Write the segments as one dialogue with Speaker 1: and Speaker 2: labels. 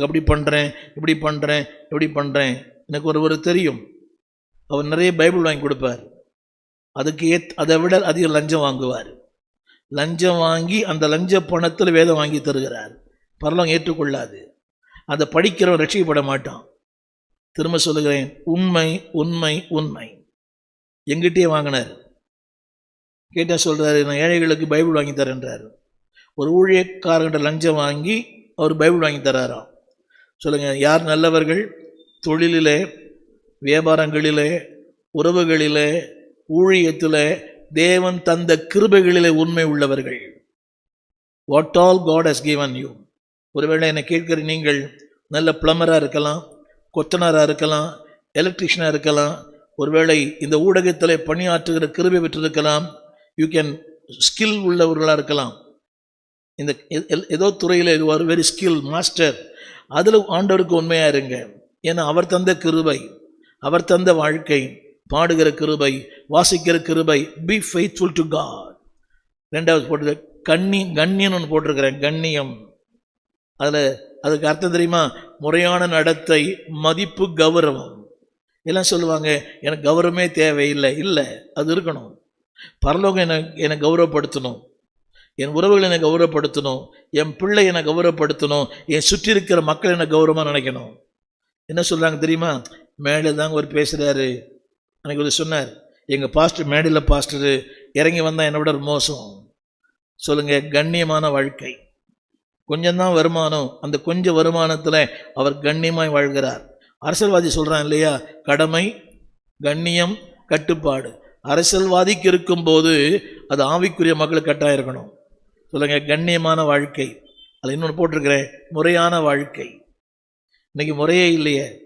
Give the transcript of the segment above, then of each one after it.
Speaker 1: அப்படி பண்ணுறேன் இப்படி பண்ணுறேன் இப்படி பண்ணுறேன் எனக்கு ஒருவர் தெரியும். அவர் நிறைய பைபிள் வாங்கி கொடுப்பார். அதுக்கு ஏத் அதை விட அதிக லஞ்சம் வாங்குவார். லஞ்சம் வாங்கி அந்த லஞ்ச பணத்தில் வேதம் வாங்கி தருகிறார். பரலம் ஏற்றுக்கொள்ளாது. அதை படிக்கிறவன் ரட்சிக்கப்பட மாட்டான். திரும்ப சொல்லுகிறேன் உண்மை உண்மை உண்மை. எங்கிட்டே வாங்கினார். கேட்டால் சொல்கிறாரு நான் ஏழைகளுக்கு பைபிள் வாங்கி தரேன்றார். ஒரு ஊழியக்காரங்கிட்ட லஞ்சம் வாங்கி அவர் பைபிள் வாங்கி தராராம். சொல்லுங்கள் யார் நல்லவர்கள்? தொழிலிலே வியாபாரங்களிலே உறவுகளிலே ஊழியத்தில் தேவன் தந்த கிருபைகளிலே உண்மை உள்ளவர்கள். What all God has given you ஒருவேளை என்னை கேட்கிற நீங்கள் நல்ல பிளம்பராக இருக்கலாம் கொத்தனாராக இருக்கலாம் எலக்ட்ரிஷியனாக இருக்கலாம் ஒருவேளை இந்த ஊடகத்தில் பணியாற்றுகிற கிருபை பெற்றிருக்கலாம் யூ கேன் ஸ்கில் உள்ளவர்களாக இருக்கலாம். இந்த ஏதோ துறையில் ஒரு வெரி ஸ்கில் மாஸ்டர் அதில் ஆண்டவருக்கு உண்மையாக இருங்க. ஏன்னா அவர் தந்த கிருபை அவர் தந்த வாழ்க்கை பாடுகிற கிருபை வாசிக்கிற கிருபை பி ஃபெய்த்ஃபுல் டு காட் ரெண்டாவது போட்டு கண்ணி கண்ணியன் ஒன்று போட்டிருக்கிறேன் கண்ணியம். அதில் அதுக்கு அர்த்தம் தெரியுமா? முறையான நடத்தை மதிப்பு கௌரவம். எல்லாம் சொல்லுவாங்க எனக்கு கௌரவமே தேவையில்லை. இல்லை அது இருக்கணும். பரலோகம் என்னை என்னை கௌரவப்படுத்தணும். என் உறவுகளை என்னை கௌரவப்படுத்தணும் என் பிள்ளை என்னை கௌரவப்படுத்தணும் என் சுற்றி இருக்கிற மக்கள் என்னை கௌரவமாக நினைக்கணும். என்ன சொல்கிறாங்க தெரியுமா? மேலே தாங்க ஒரு பேசுகிறாரு அன்னைக்கு ஒரு சொன்னார் எங்கள் பாஸ்டர் மேடையில் பாஸ்டரு இறங்கி வந்தால் என்னை விட ஒரு மோசம். சொல்லுங்கள் கண்ணியமான வாழ்க்கை. கொஞ்சம்தான் வருமானம் அந்த கொஞ்சம் வருமானத்தில் அவர் கண்ணியமாய் வாழ்கிறார். அரசியல்வாதி சொல்கிறான் இல்லையா? கடமை கண்ணியம் கட்டுப்பாடு. அரசியல்வாதிக்கு இருக்கும்போது அது ஆவிக்குரிய மக்களுக்கு கட்டாயம் இருக்கணும். சொல்லுங்கள் கண்ணியமான வாழ்க்கை. அதில் இன்னொன்று போட்டிருக்கிறேன் முறையான வாழ்க்கை. இன்னைக்கு முறையே இல்லையே.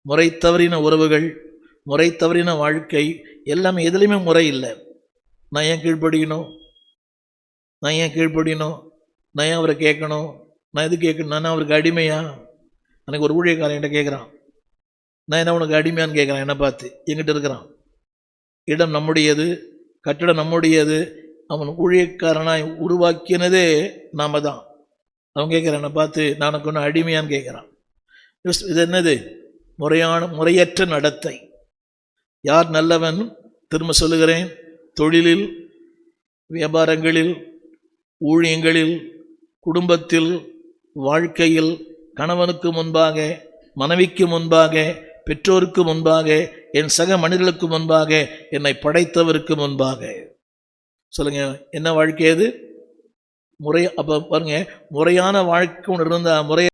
Speaker 1: முறை தவறின உறவுகள் முறை தவறின வாழ்க்கை எல்லாமே எதுலேயுமே முறை இல்லை. நான் ஏன் கீழ்ப்படியணும்? நான் ஏன் கீழ்ப்படியணும்? நான் ஏன் அவரை கேட்கணும்? நான் எது கேட்கணும்? நான் அவருக்கு அடிமையா? எனக்கு ஒரு ஊழியக்காரன் என்கிட்ட கேட்குறான். நான் என்ன உனக்கு அடிமையான்னு கேட்குறான் என்னை பார்த்து. எங்கிட்ட இருக்கிறான். இடம் நம்முடையது கட்டடம் நம்முடையது அவன் ஊழியக்காரனாய் உருவாக்கினதே நாம தான் அவன் கேட்குறான் பார்த்து நானுக்கு ஒன்று அடிமையான்னு கேட்குறான். இது என்னது? முறையான முறையற்ற நடத்தை. யார் நல்லவன்? திரும்ப சொல்லுகிறேன். தொழிலில் வியாபாரங்களில் ஊழியங்களில் குடும்பத்தில் வாழ்க்கையில் கணவனுக்கு முன்பாக மனைவிக்கு முன்பாக பெற்றோருக்கு முன்பாக என் சக மனிதர்களுக்கு முன்பாக என்னை படைத்தவருக்கு முன்பாக. சொல்லுங்க என்ன வாழ்க்கை அது? முறை அப்போ பாருங்க முறையான வாழ்க்கை ஒன்று இருந்தால் முறை